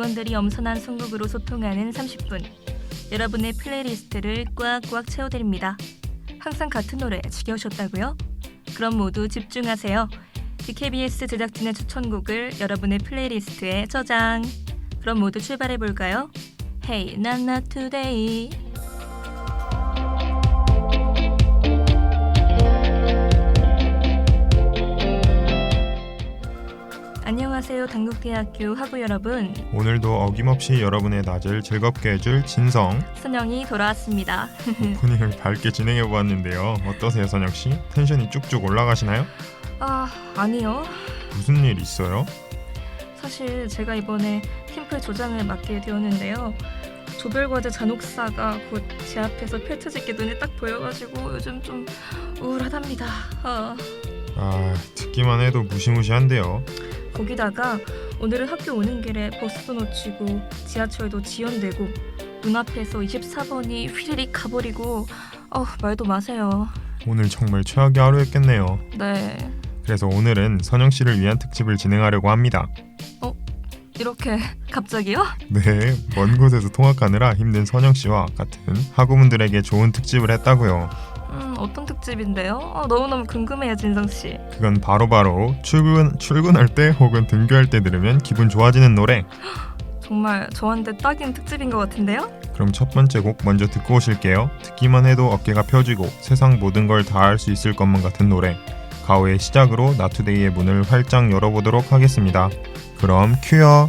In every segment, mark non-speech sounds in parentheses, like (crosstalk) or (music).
직원들이 엄선한 손목으로 소통하는 30분. 여러분의 플레이리스트를 꽉꽉 채워드립니다. 항상 같은 노래 지겨우셨다고요? 그럼 모두 집중하세요. KBS 제작진의 추천곡을 여러분의 플레이리스트에 저장. 그럼 모두 출발해 볼까요? Hey, not not today. 안녕하세요, 당국대학교 학우 여러분. 오늘도 어김없이 여러분의 낮을 즐겁게 해줄 진성 선영이 돌아왔습니다. (laughs) 오프닝을 밝게 진행해 보았는데요. 어떠세요, 선영 씨? 텐션이 쭉쭉 올라가시나요? 아, 아니요. 무슨 일 있어요? 사실 제가 이번에 팀플 조장을 맡게 되었는데요. 조별과제 잔혹사가 곧 제 앞에서 펼쳐질 게 눈에 딱 보여가지고 요즘 좀 우울하답니다. 아, 아, 듣기만 해도 무시무시한데요. 거기다가 오늘은 학교 오는 길에 버스도 놓치고 지하철도 지연되고 눈앞에서 24번이 휘리릭 가버리고 어 말도 마세요. 오늘 정말 최악의 하루였겠네요. 네 그래서 오늘은 선영 씨를 위한 특집을 진행하려고 합니다. 이렇게 갑자기요? 네, 먼 곳에서 통학하느라 힘든 선영 씨와 같은 학우분들에게 좋은 특집을 했다고요. 음 어떤 특집인데요? 어, 너무너무 궁금해요 진성 씨. 그건 바로바로 출근 출근할 때 혹은 등교할 때 들으면 기분 좋아지는 노래. (gasps) 정말 저한테 딱인 특집인 것 같은데요? 그럼 첫 번째 곡 먼저 듣고 오실게요. 듣기만 해도 어깨가 펴지고 세상 모든 걸 다 할 수 있을 것만 같은 노래. 가오의 시작으로 나투데이의 문을 활짝 열어보도록 하겠습니다. 그럼 큐어.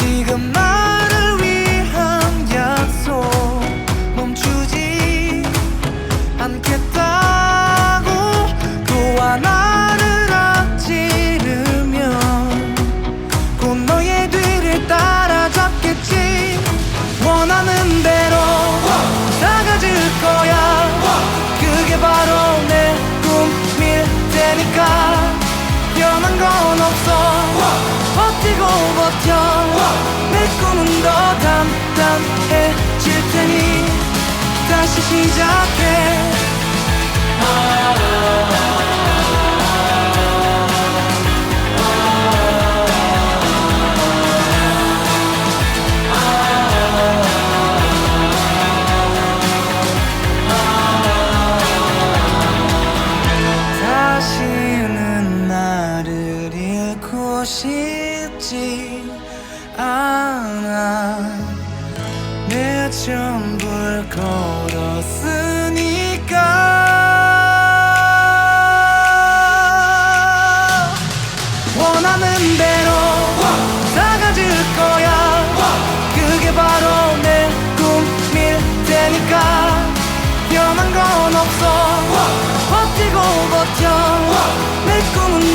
지금 나를 위한 약속 멈추지 않겠다고 또 하나 단단해질 테니 다시 시작해. 다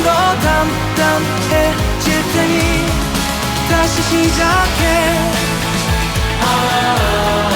더 단단해질 테니 다시 시작해. 왜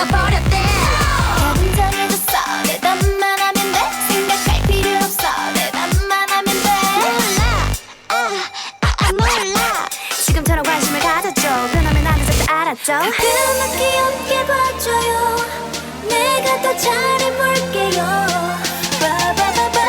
옷 작아져서 버렸대. 긴장해졌어 대답만 하면 돼. 생각할 필요 없어. 대답만 하면 돼. 몰라. 아, 몰라. 지금처럼 관심을 가졌죠. 변하면 안 돼서 알았죠. 가끔은 귀엽게 봐줘요. 내가 더 잘해볼게요. 빠바바바바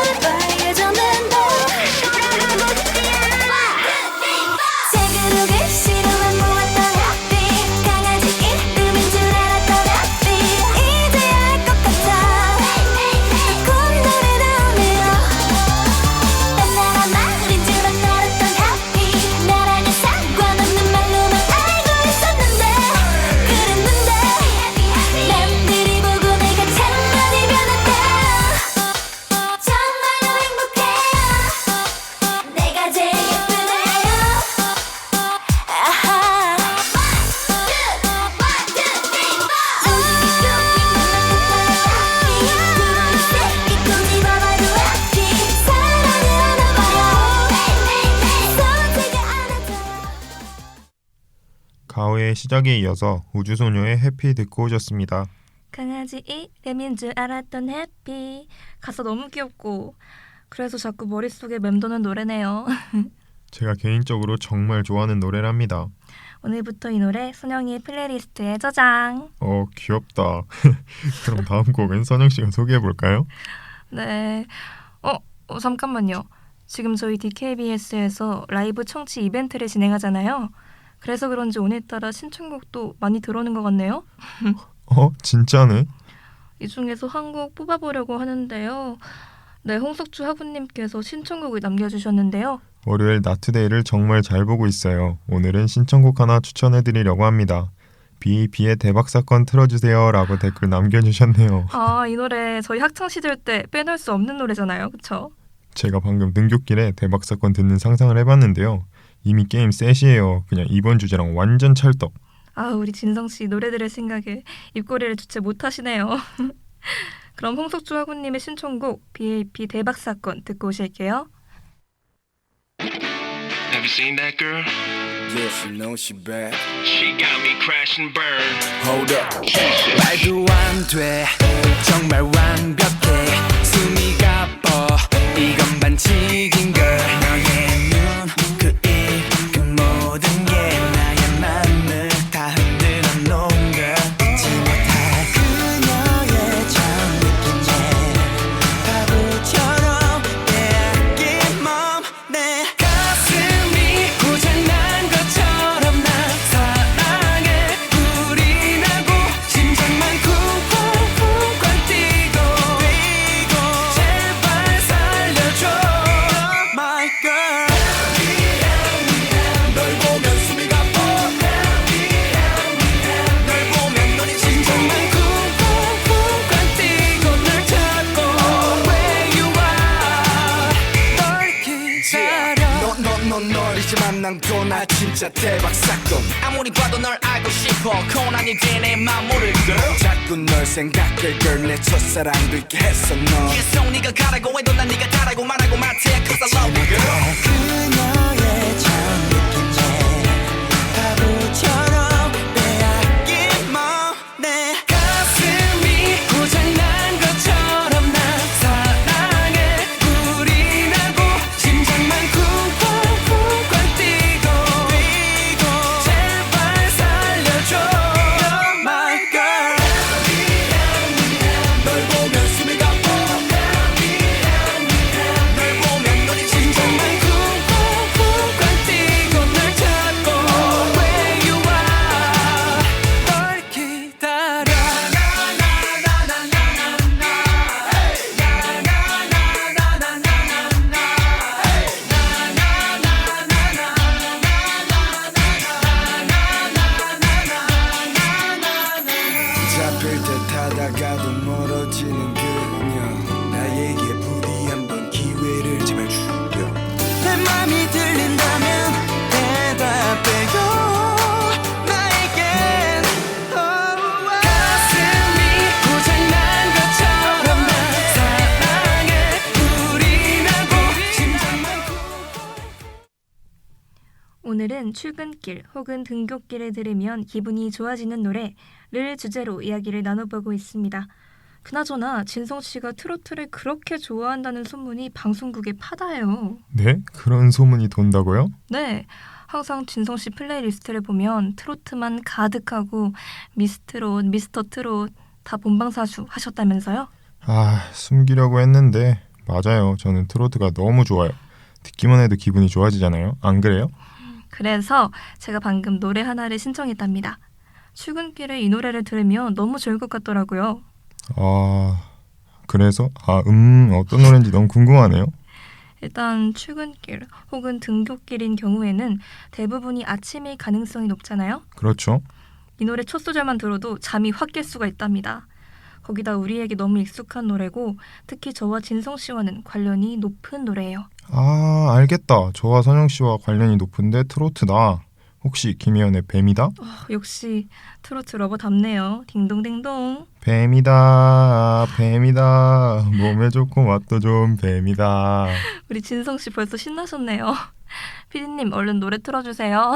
시작에 이어서 우주소녀의 해피 듣고 오셨습니다. 강아지 이름인 줄 알았던 해피 가사 너무 귀엽고 그래서 자꾸 머릿속에 맴도는 노래네요. (laughs) 제가 개인적으로 정말 좋아하는 노래랍니다. 오늘부터 이 노래 선영이의 플레이리스트에 저장. 어 귀엽다. (laughs) 그럼 다음 곡은 선영 씨가 소개해 볼까요? 네. 어, 어 잠깐만요. 지금 저희 DKBS에서 라이브 청취 이벤트를 진행하잖아요. 그래서 그런지 오늘따라 신청곡도 많이 들어오는 것 같네요. (laughs) 어 진짜네. 이 중에서 한 곡 뽑아보려고 하는데요. 네, 홍석주 하구님께서 신청곡을 남겨주셨는데요. 월요일 나투데이를 정말 잘 보고 있어요. 오늘은 신청곡 하나 추천해 드리려고 합니다. BAP의 대박 사건 틀어주세요라고 댓글 남겨주셨네요. 아, 이 노래 저희 학창 시절 때 빼놓을 수 없는 노래잖아요, 그렇죠? 제가 방금 등굣길에 대박 사건 듣는 상상을 해봤는데요. 이미 게임 셋이에요. 그냥 이번 주제랑 완전 찰떡. 아, 우리 진성 씨 노래 들을 생각에 입꼬리를 주체 못하시네요. (laughs) 그럼 홍석주 하구님의 신청곡 BAP 대박 사건 듣고 오실게요. Have you seen that girl? Yes, you know she bad She got me crash and burn. Hold up 말도 안 돼 정말 완벽해 숨이 가뻐 이건 반칙인 진짜 대박 사건. 아무리 봐도 널 알고 싶어. 고난이 돼내 맘 모를 걸 자꾸 널 생각해 girl. 내 첫사랑도 있게 했어 너. 계속 네가 가라고 해도 난 네가 다라고 말하고 마트야 Cause I love you girl 그녀 오늘은 출근길 혹은 등굣길에 들으면 기분이 좋아지는 노래를 주제로 이야기를 나눠보고 있습니다. 그나저나 진성 씨가 트로트를 그렇게 좋아한다는 소문이 방송국에 파다해요. 네? 그런 소문이 돈다고요? 네. 항상 진성 씨 플레이리스트를 보면 트로트만 가득하고 미스트롯, 미스터 트롯 다 본방사수 하셨다면서요? 아, 숨기려고 했는데 맞아요. 저는 트로트가 너무 좋아요. 듣기만 해도 기분이 좋아지잖아요. 안 그래요? 그래서 제가 방금 노래 하나를 신청했답니다. 출근길에 이 노래를 들으면 너무 좋을 것 같더라고요. 아, 그래서 아, 음, 어떤 노래인지 너무 궁금하네요. 일단 출근길 혹은 등굣길인 경우에는 대부분이 아침일 가능성이 높잖아요. 그렇죠. 이 노래 첫 소절만 들어도 잠이 확 깰 수가 있답니다. 거기다 우리에게 너무 익숙한 노래고 특히 저와 진성 씨와는 관련이 높은 노래예요. 아, 알겠다. 저와 선영 씨와 관련이 높은데 트로트다. 혹시 김희연의 뱀이다? 어, 역시 트로트 러버답네요. 딩동댕동. 뱀이다, 뱀이다. 몸에 좋고 맛도 좋은 뱀이다. 우리 진성 씨 벌써 신나셨네요. 피디님 얼른 노래 틀어주세요.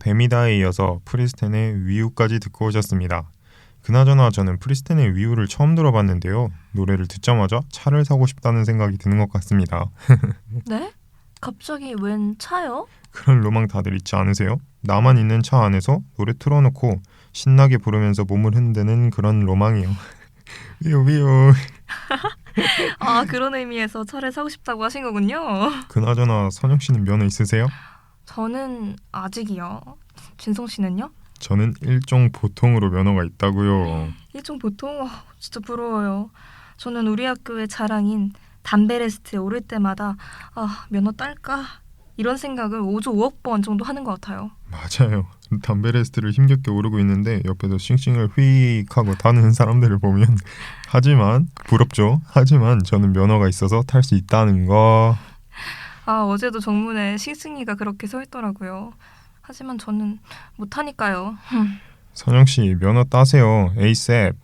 뱀이다에 이어서 프리스텐의 위우까지 듣고 오셨습니다. 그나저나 저는 프리스텐의 위우를 처음 들어봤는데요. 노래를 듣자마자 차를 사고 싶다는 생각이 드는 것 같습니다. (laughs) 네? 갑자기 웬 차요? 그런 로망 다들 있지 않으세요? 나만 있는 차 안에서 노래 틀어놓고 신나게 부르면서 몸을 흔드는 그런 로망이요. (laughs) 위우 위우. (laughs) 아 그런 의미에서 차를 사고 싶다고 하신 거군요. 그나저나 선영 씨는 면허 있으세요? 저는 아직이요. 진성 씨는요? 저는 일종 보통으로 면허가 있다고요. 일종 보통 와, 진짜 부러워요. 저는 우리 학교의 자랑인 담배 레스트에 오를 때마다 아 면허 딸까 이런 생각을 5조 5억 번 정도 하는 것 같아요. 맞아요. (laughs) 담배 레스트를 힘겹게 오르고 있는데 옆에서 싱싱을 휙 하고 타는 (laughs) 사람들을 보면 하지만 부럽죠. 하지만 저는 면허가 있어서 탈 수 있다는 거. 아 어제도 정문에 싱싱이가 그렇게 서 있더라고요. 하지만 저는 못하니까요. 선영 씨 면허 따세요. 에이셉.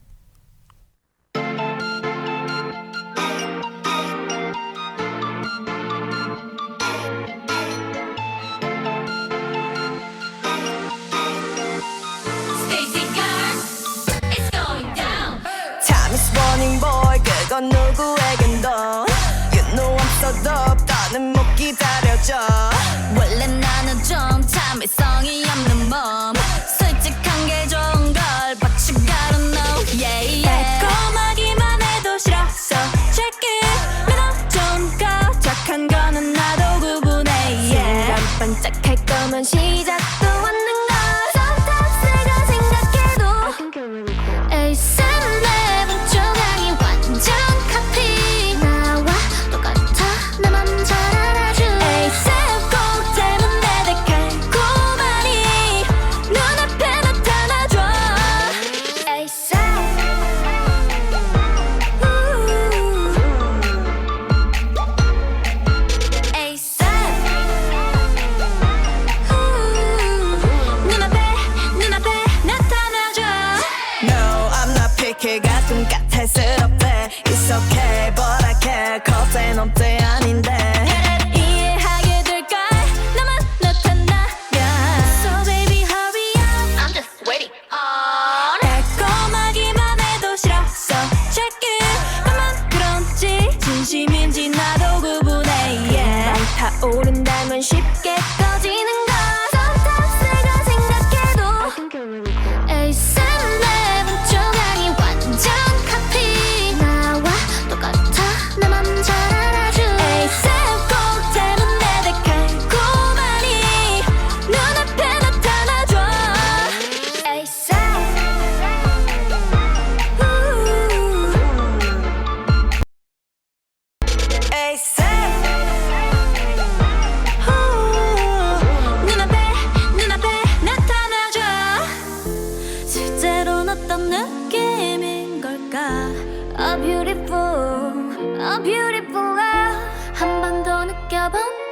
ship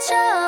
touch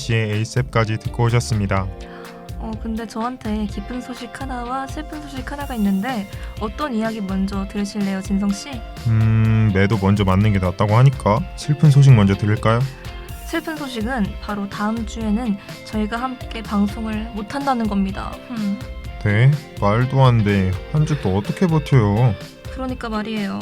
스테이시의 에이셉까지 듣고 오셨습니다. 어, 근데 저한테 기쁜 소식 하나와 슬픈 소식 하나가 있는데 어떤 이야기 먼저 들으실래요, 진성 씨? 음, 매도 먼저 맞는 게 낫다고 하니까 슬픈 소식 먼저 들을까요? 슬픈 소식은 바로 다음 주에는 저희가 함께 방송을 못 한다는 겁니다. 음, 네, 말도 안 돼. 한 주 또 어떻게 버텨요? 그러니까 말이에요.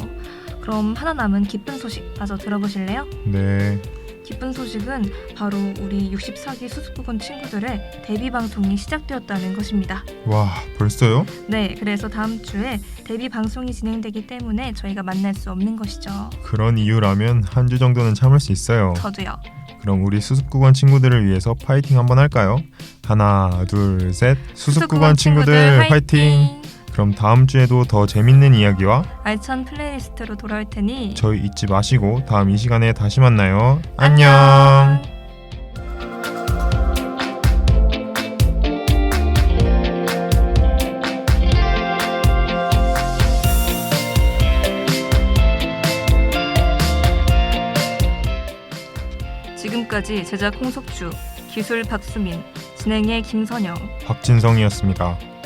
그럼 하나 남은 기쁜 소식 마저 들어보실래요? 네, 기쁜 소식은 바로 우리 64기 수습부건 친구들의 데뷔 방송이 시작되었다는 것입니다. 와, 벌써요? 네, 그래서 다음 주에 데뷔 방송이 진행되기 때문에 저희가 만날 수 없는 것이죠. 그런 이유라면 한 주 정도는 참을 수 있어요. 저도요. 그럼 우리 수습구건 친구들을 위해서 파이팅 한번 할까요? 하나, 둘, 셋. 수습구건 친구들 파이팅! 그럼 다음 주에도 더 재밌는 이야기와 알찬 플레이리스트로 돌아올 테니 저희 잊지 마시고 다음 이 시간에 다시 만나요. 안녕. 지금까지 제작 홍석주, 기술 박수민, 진행의 김선영, 박진성이었습니다.